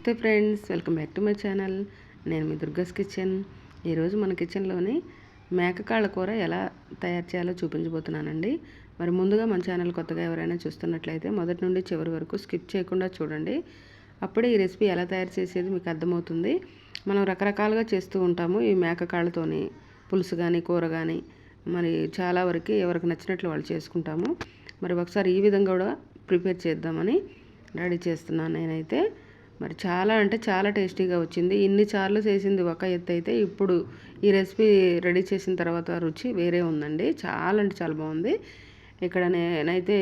నమస్తే friends welcome back to my channel. నేను మీ దుర్గస్ కిచెన్. ఈరోజు మన కిచెన్లోని మేకకాళ్ళ కూర ఎలా తయారు చేయాలో చూపించబోతున్నానండి. మరి ముందుగా మన ఛానల్ కొత్తగా ఎవరైనా చూస్తున్నట్లయితే మొదటి నుండి చివరి వరకు స్కిప్ చేయకుండా చూడండి. అప్పుడే ఈ రెసిపీ ఎలా తయారు చేసేది మీకు అర్థమవుతుంది. మనం రకరకాలుగా చేస్తూ ఉంటాము ఈ మేకకాళ్ళతోని పులుసు కానీ కూర కానీ మరి చాలా వరకు ఎవరికి నచ్చినట్లు వాళ్ళు చేసుకుంటాము. మరి ఒకసారి ఈ విధంగా కూడా ప్రిపేర్ చేద్దామని రెడీ చేస్తున్నాను నేనైతే. మరి చాలా అంటే చాలా టేస్టీగా వచ్చింది. ఇన్ని సార్లు చేసింది ఒక ఎత్తు అయితే ఇప్పుడు ఈ రెసిపీ రెడీ చేసిన తర్వాత రుచి వేరే ఉందండి. చాలా అంటే చాలా బాగుంది. ఇక్కడ నేనైతే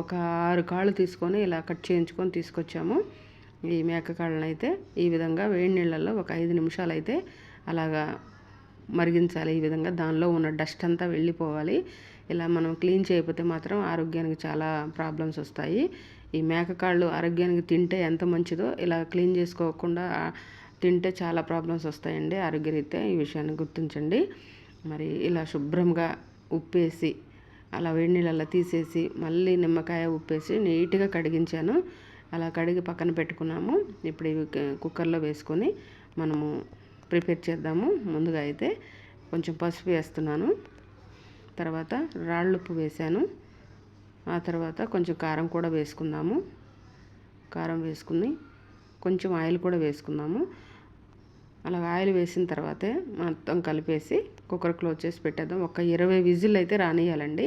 ఒక ఆరు కాళ్ళు తీసుకొని ఇలా కట్ చేయించుకొని తీసుకొచ్చాము. ఈ మేక కాళ్ళని అయితే ఈ విధంగా వేడి నీళ్ళల్లో ఒక ఐదు నిమిషాలు అయితే అలాగా మరిగించాలి. ఈ విధంగా దానిలో ఉన్న డస్ట్ అంతా వెళ్ళిపోవాలి. ఇలా మనం క్లీన్ చేయకపోతే మాత్రం ఆరోగ్యానికి చాలా ప్రాబ్లమ్స్ వస్తాయి. ఈ మేకకాళ్ళు ఆరోగ్యానికి తింటే ఎంత మంచిదో ఇలా క్లీన్ చేసుకోకుండా తింటే చాలా ప్రాబ్లమ్స్ వస్తాయండి ఆరోగ్యరీత్యా ఈ విషయాన్ని గుర్తించండి. మరి ఇలా శుభ్రంగా ఉప్పేసి అలా వేడి నీళ్ళల్లో తీసేసి మళ్ళీ నిమ్మకాయ ఉప్పేసి నీట్గా కడిగించాను. అలా కడిగి పక్కన పెట్టుకున్నాము. ఇప్పుడు ఇవి కుక్కర్లో వేసుకొని మనము ప్రిపేర్ చేద్దాము. ముందుగా అయితే కొంచెం పసుపు వేస్తున్నాను. తర్వాత రాళ్ళుప్పు వేసాను ఆ తర్వాత కొంచెం కారం కూడా వేసుకుందాము. కారం వేసుకుని కొంచెం ఆయిల్ కూడా వేసుకుందాము. అలా ఆయిల్ వేసిన తర్వాతే మొత్తం కలిపేసి కుక్కర్ క్లోజ్ చేసి పెట్టేద్దాం. ఒక ఇరవై విజిల్ అయితే రానియాలండి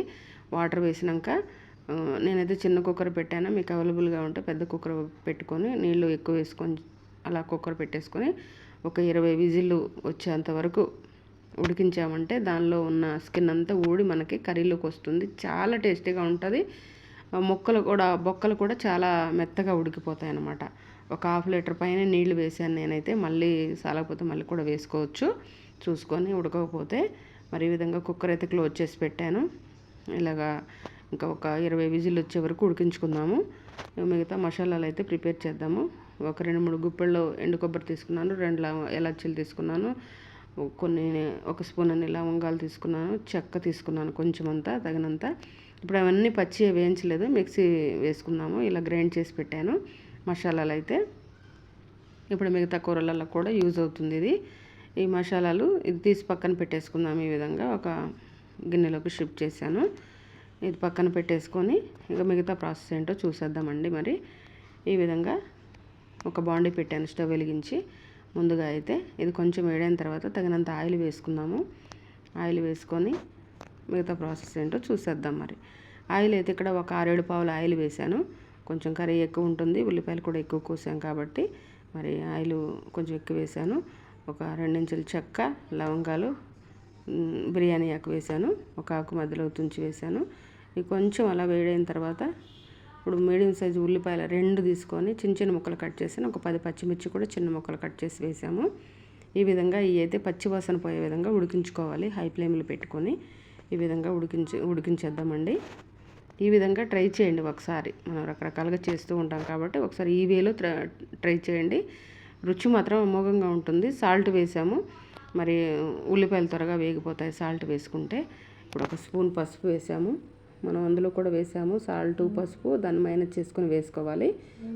వాటర్ వేసినాక నేనైతే చిన్న కుక్కర్ పెట్టాను. మీకు అవైలబుల్గా ఉంటే పెద్ద కుక్కర్ పెట్టుకొని నీళ్ళు ఎక్కువ వేసుకొని అలా కుక్కర్ పెట్టేసుకొని ఒక ఇరవై విజిల్లు వచ్చేంత వరకు ఉడికించామంటే దానిలో ఉన్న స్కిన్ అంతా ఊడి మనకి కర్రీలోకి వస్తుంది. చాలా టేస్టీగా ఉంటుంది. మొక్కలు కూడా బొక్కలు కూడా చాలా మెత్తగా ఉడికిపోతాయి అన్నమాట ఒక హాఫ్ లీటర్ పైన నీళ్ళు వేసాను నేనైతే. మళ్ళీ సాలకపోతే మళ్ళీ కూడా వేసుకోవచ్చు. చూసుకొని ఉడకకపోతే మరి ఈ విధంగా కుక్కర్ అయితే క్లోజ్ చేసి పెట్టాను. ఇలాగా ఇంకా ఒక ఇరవై విజిల్ వచ్చే వరకు ఉడికించుకుందాము. మిగతా మసాలాలు అయితే ప్రిపేర్ చేద్దాము. ఒక రెండు మూడు గుప్పెళ్ళు ఎండు కొబ్బరి తీసుకున్నాను. రెండు ఎలాచీలు తీసుకున్నాను. కొన్ని ఒక స్పూన్ అన్ని లవంగాలు తీసుకున్నాను చెక్క తీసుకున్నాను కొంచెం అంతా తగినంత. ఇప్పుడు అవన్నీ పచ్చి వేయించలేదు మిక్సీ వేసుకున్నాము ఇలా గ్రైండ్ చేసి పెట్టాను మసాలాలు అయితే ఇప్పుడు మిగతా కూరలలో కూడా యూజ్ అవుతుంది ఇది. ఈ మసాలాలు ఇది తీసి పక్కన పెట్టేసుకుందాం ఈ విధంగా ఒక గిన్నెలోకి షిఫ్ట్ చేశాను. ఇది పక్కన పెట్టేసుకొని ఇంకా మిగతా ప్రాసెస్ ఏంటో చూసేద్దామండి మరి. ఈ విధంగా ఒక బాండీ పెట్టాను స్టవ్ వెలిగించి. ముందుగా అయితే ఇది కొంచెం వేడైన తర్వాత తగినంత ఆయిల్ వేసుకుందాము. ఆయిల్ వేసుకొని మిగతా ప్రాసెస్ ఏంటో చూసేద్దాం మరి. ఆయిల్ అయితే ఇక్కడ ఒక ఆరేడు పావులు ఆయిల్ వేసాను కొంచెం కర్రీ ఎక్కువ ఉంటుంది. ఉల్లిపాయలు కూడా ఎక్కువ కోసాం కాబట్టి మరి ఆయిల్ కొంచెం ఎక్కువ వేసాను ఒక రెండించుల చెక్క లవంగాలు బిర్యానీ ఆకు వేసాను ఒక ఆకు మధ్యలో తుంచి వేసాను ఇది కొంచెం అలా వేడైన తర్వాత ఇప్పుడు మీడియం సైజు ఉల్లిపాయలు రెండు తీసుకొని చిన్న చిన్న ముక్కలు కట్ చేసాను ఒక పది పచ్చిమిర్చి కూడా చిన్న ముక్కలు కట్ చేసి వేసాము. ఈ విధంగా ఇవి అయితే పచ్చివాసన పోయే విధంగా ఉడికించుకోవాలి. హై ఫ్లేమ్లో పెట్టుకొని ఈ విధంగా ఉడికించి ఉడికించేద్దామండి. ఈ విధంగా ట్రై చేయండి ఒకసారి. మనం రకరకాలుగా చేస్తూ ఉంటాం కాబట్టి ఒకసారి ఈ వేలో ట్రై చేయండి. రుచి మాత్రం అమోఘంగా ఉంటుంది. సాల్ట్ వేసాము. మరి ఉల్లిపాయలు త్వరగా వేగిపోతాయి సాల్ట్ వేసుకుంటే. ఇప్పుడు ఒక స్పూన్ పసుపు వేసాము. మనం అందులో కూడా వేసాము. సాల్ట్ పసుపు దాన్ని మైనస్ చేసుకొని వేసుకోవాలి.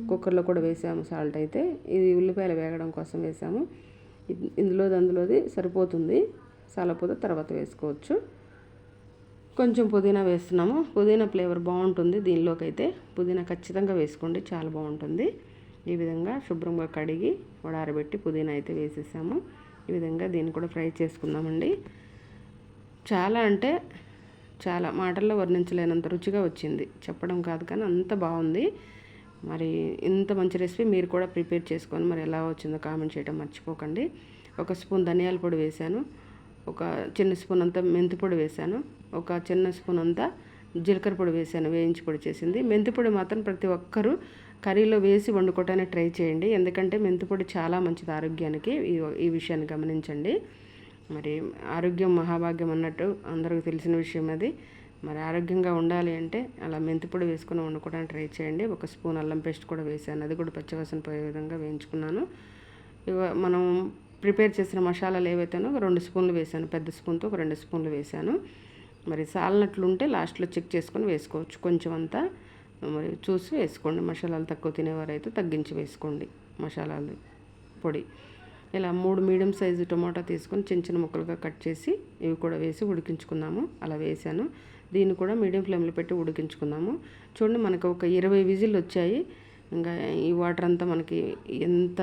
కుక్కర్లో కూడా వేసాము సాల్ట్ అయితే. ఇది ఉల్లిపాయలు వేగడం కోసం వేసాము. ఇందులో అందులోది సరిపోతుంది. సాలపోతే తర్వాత వేసుకోవచ్చు. కొంచెం పుదీనా వేస్తున్నాము. పుదీనా ఫ్లేవర్ బాగుంటుంది దీనిలోకి అయితే పుదీనా ఖచ్చితంగా వేసుకోండి. చాలా బాగుంటుంది. ఈ విధంగా శుభ్రంగా కడిగి వడారబెట్టి పుదీనా అయితే వేసేసాము. ఈ విధంగా దీన్ని కూడా ఫ్రై చేసుకుందామండి. చాలా అంటే చాలా మాటల్లో వర్ణించలేనంత రుచిగా వచ్చింది. చెప్పడం కాదు కానీ అంత బాగుంది. మరి ఇంత మంచి రెసిపీ మీరు కూడా ప్రిపేర్ చేసుకొని మరి ఎలా వచ్చిందో కామెంట్ చేయడం మర్చిపోకండి. ఒక స్పూన్ ధనియాల పొడి వేశాను. ఒక చిన్న స్పూన్ అంతా మెంతి పొడి వేశాను. ఒక చిన్న స్పూన్ అంతా జీలకర్ర పొడి వేసాను వేయించి పొడి చేసింది. మెంతి పొడి మాత్రం ప్రతి ఒక్కరూ కర్రీలో వేసి వండుకోవటానికి ట్రై చేయండి. ఎందుకంటే మెంతి పొడి చాలా మంచిది ఆరోగ్యానికి. ఈ విషయాన్ని గమనించండి. మరి ఆరోగ్యం మహాభాగ్యం అన్నట్టు అందరికీ తెలిసిన విషయం అది. మరి ఆరోగ్యంగా ఉండాలి అంటే అలా మెంతిపొడి వేసుకుని వండుకోవడానికి ట్రై చేయండి. ఒక స్పూన్ అల్లం పేస్ట్ కూడా వేసాను. అది కూడా పచ్చివాసన పోయే విధంగా వేయించుకున్నాను. ఇవ మనం ప్రిపేర్ చేసిన మసాలాలు ఏవైతేనో రెండు స్పూన్లు వేసాను. పెద్ద స్పూన్తో ఒక రెండు స్పూన్లు వేసాను. మరి సాలినట్లుంటే లాస్ట్లో చెక్ చేసుకొని వేసుకోవచ్చు. కొంచెం అంతా మరి చూసి వేసుకోండి. మసాలాలు తక్కువ తినేవారైతే తగ్గించి వేసుకోండి మసాలాలు పొడి. ఇలా మూడు మీడియం సైజు టొమాటో తీసుకొని చిన్న చిన్న ముక్కలుగా కట్ చేసి ఇవి కూడా వేసి ఉడికించుకుందాము. అలా వేసాను. దీన్ని కూడా మీడియం ఫ్లేమ్లో పెట్టి ఉడికించుకుందాము. చూడండి మనకు ఒక ఇరవై విజిల్ వచ్చాయి. ఇంకా ఈ వాటర్ అంతా మనకి ఎంత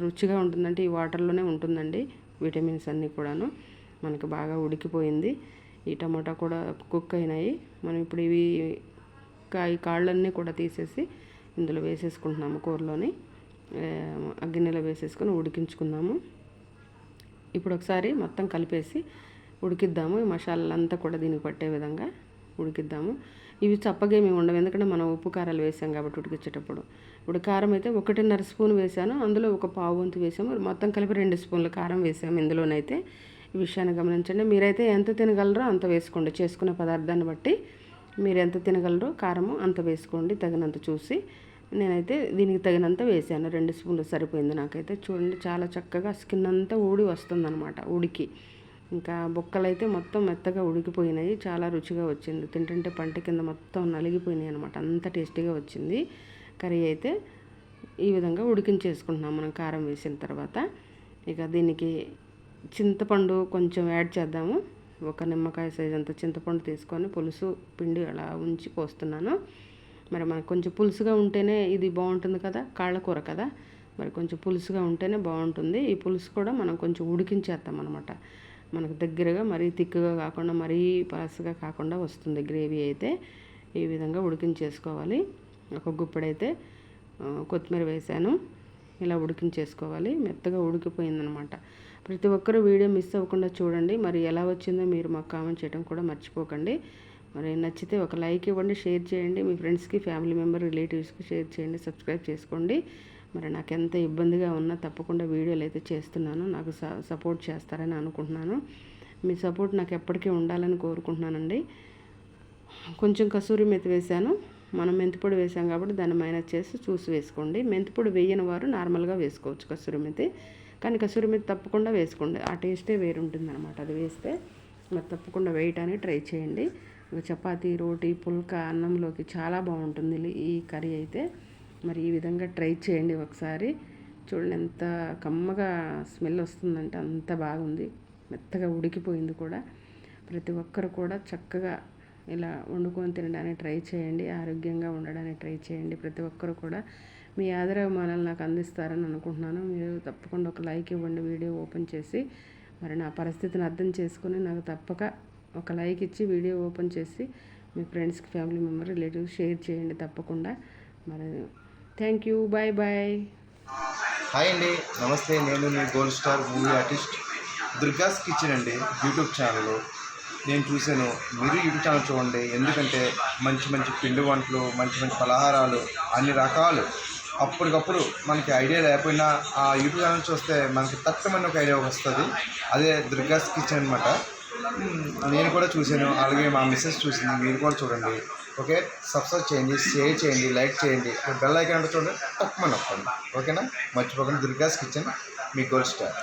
రుచిగా ఉంటుందంటే ఈ వాటర్లోనే ఉంటుందండి. విటమిన్స్ అన్నీ కూడాను మనకి బాగా ఉడికిపోయింది. ఈ టమాటా కూడా కుక్ అయినాయి. మనం ఇప్పుడు ఇవి ఈ కాళ్ళన్నీ కూడా తీసేసి ఇందులో వేసేసుకుంటున్నాము కూరలోని. గిన్నెలో వేసేసుకొని ఉడికించుకుందాము. ఇప్పుడు ఒకసారి మొత్తం కలిపేసి ఉడికిద్దాము. ఈ మసాలాలంతా కూడా దీనికి పట్టే విధంగా ఉడికిద్దాము. ఇవి చప్పగేమి ఉండవు ఎందుకంటే మనం ఉప్పు కారాలు వేసాం కాబట్టి ఉడికించేటప్పుడు ఇప్పుడు కారం అయితే ఒకటిన్నర స్పూన్ వేసాను. అందులో ఒక పావు వంతు వేసాము. మొత్తం కలిపి రెండు స్పూన్ల కారం వేసాము ఇందులోనైతే. ఈ విషయాన్ని గమనించండి. మీరైతే ఎంత తినగలరో అంత వేసుకోండి. చేసుకునే పదార్థాన్ని బట్టి మీరు ఎంత తినగలరో కారము అంత వేసుకోండి. తగినంత చూసి నేనైతే దీనికి తగినంత వేసాను. రెండు స్పూన్లు సరిపోయింది నాకైతే. చూడండి చాలా చక్కగా స్కిన్ అంతా ఊడి వస్తుందన్నమాట ఉడికి. ఇంకా బొక్కలు అయితే మొత్తం మెత్తగా ఉడికిపోయినాయి. చాలా రుచిగా వచ్చింది. తింటుంటే పంట కింద మొత్తం నలిగిపోయినాయి అనమాట అంత టేస్టీగా వచ్చింది. కర్రీ అయితే ఈ విధంగా ఉడికించేసుకుంటున్నాం మనం కారం వేసిన తర్వాత. ఇక దీనికి చింతపండు కొంచెం యాడ్ చేద్దాము. ఒక నిమ్మకాయ సైజ్ అంత చింతపండు తీసుకొని పులుసు పిండి అలా ఉంచి పోస్తున్నాను. మరి మనకు కొంచెం పులుసుగా ఉంటేనే ఇది బాగుంటుంది కదా కాళ్ళ కూర కదా. మరి కొంచెం పులుసుగా ఉంటేనే బాగుంటుంది. ఈ పులుసు కూడా మనం కొంచెం ఉడికించేస్తాం అనమాట మనకు దగ్గరగా మరీ తిక్కుగా కాకుండా మరీ పలసగా కాకుండా వస్తుంది గ్రేవీ అయితే. ఈ విధంగా ఉడికించేసుకోవాలి. ఒక గుప్పెడైతే కొత్తిమీర వేసాను. ఇలా ఉడికించేసుకోవాలి. మెత్తగా ఉడికిపోయిందనమాట ప్రతి ఒక్కరూ వీడియో మిస్ అవ్వకుండా చూడండి. మరి ఎలా వచ్చిందో మీరు మాకు కామెంట్ చేయడం కూడా మర్చిపోకండి. మరి నచ్చితే ఒక లైక్ ఇవ్వండి షేర్ చేయండి. మీ ఫ్రెండ్స్కి ఫ్యామిలీ మెంబర్ రిలేటివ్స్కి షేర్ చేయండి సబ్స్క్రైబ్ చేసుకోండి. మరి నాకు ఎంత ఇబ్బందిగా ఉన్నా తప్పకుండా వీడియోలు అయితే చేస్తున్నాను. నాకు సపోర్ట్ చేస్తారని అనుకుంటున్నాను. మీ సపోర్ట్ నాకు ఎప్పటికీ ఉండాలని కోరుకుంటున్నానండి. కొంచెం కసూరి మెతి వేశాను. మనం మెంతిపొడి వేసాం కాబట్టి దాన్ని మైనస్ చేసి చూసి వేసుకోండి. మెంతిపొడి వేయని వారు నార్మల్గా వేసుకోవచ్చు కసూరి మెతి. కానీ కసూరి మెతి తప్పకుండా వేసుకోండి. ఆ టేస్టే వేరుంటుంది అనమాట అది వేస్తే మరి తప్పకుండా వేయటానికి ట్రై చేయండి. చపాతీ రోటీ పుల్కా అన్నంలోకి చాలా బాగుంటుంది. ఈ కర్రీ అయితే మరి ఈ విధంగా ట్రై చేయండి ఒకసారి. చూడండి ఎంత కమ్మగా స్మెల్ వస్తుందంటే అంత బాగుంది. మెత్తగా ఉడికిపోయింది కూడా. ప్రతి ఒక్కరు కూడా చక్కగా ఇలా వండుకొని తినడానికి ట్రై చేయండి. ఆరోగ్యంగా ఉండడానికి ట్రై చేయండి. ప్రతి ఒక్కరు కూడా మీ ఆదరాభిమానాలు నాకు అందిస్తారని అనుకుంటున్నాను. మీరు తప్పకుండా ఒక లైక్ ఇవ్వండి. వీడియో ఓపెన్ చేసి మరి నా పరిస్థితిని అర్థం చేసుకుని నాకు తప్పక ఒక లైక్ ఇచ్చి వీడియో ఓపెన్ చేసి మీ ఫ్రెండ్స్కి ఫ్యామిలీ మెంబర్ రిలేటివ్స్ షేర్ చేయండి తప్పకుండా. మరి thank you bye bye hi అండి నమస్తే నేను మీ gold star movie artist Durga's kitchen అండి యూట్యూబ్ ఛానల్. నేను చూశాను మీరు యూట్యూబ్ ఛానల్ చూడండి ఎందుకంటే మంచి మంచి పిండి వంటలు మంచి మంచి పలహారాలు అన్ని రకాలు. అప్పటికప్పుడు మనకి ఐడియా లేకపోయినా ఆ యూట్యూబ్ ఛానల్ చూస్తే మనకి తక్కువ ఒక ఐడియా వస్తుంది. అదే దుర్గాస్ కిచెన్ అనమాట Hmm, నేను కూడా చూశాను. అలాగే మా మిస్సెస్ చూసింది. మీరు కూడా చూడండి. ఓకే సబ్స్క్రైబ్ చేయండి షేర్ చేయండి లైక్ చేయండి. బెల్ ఐకాన్ అంటే చూడండి తప్పమని నొప్పండి ఓకేనా మర్చిపోకండి. దుర్గాస్ కిచెన్ మీ గోల్డ్ స్టార్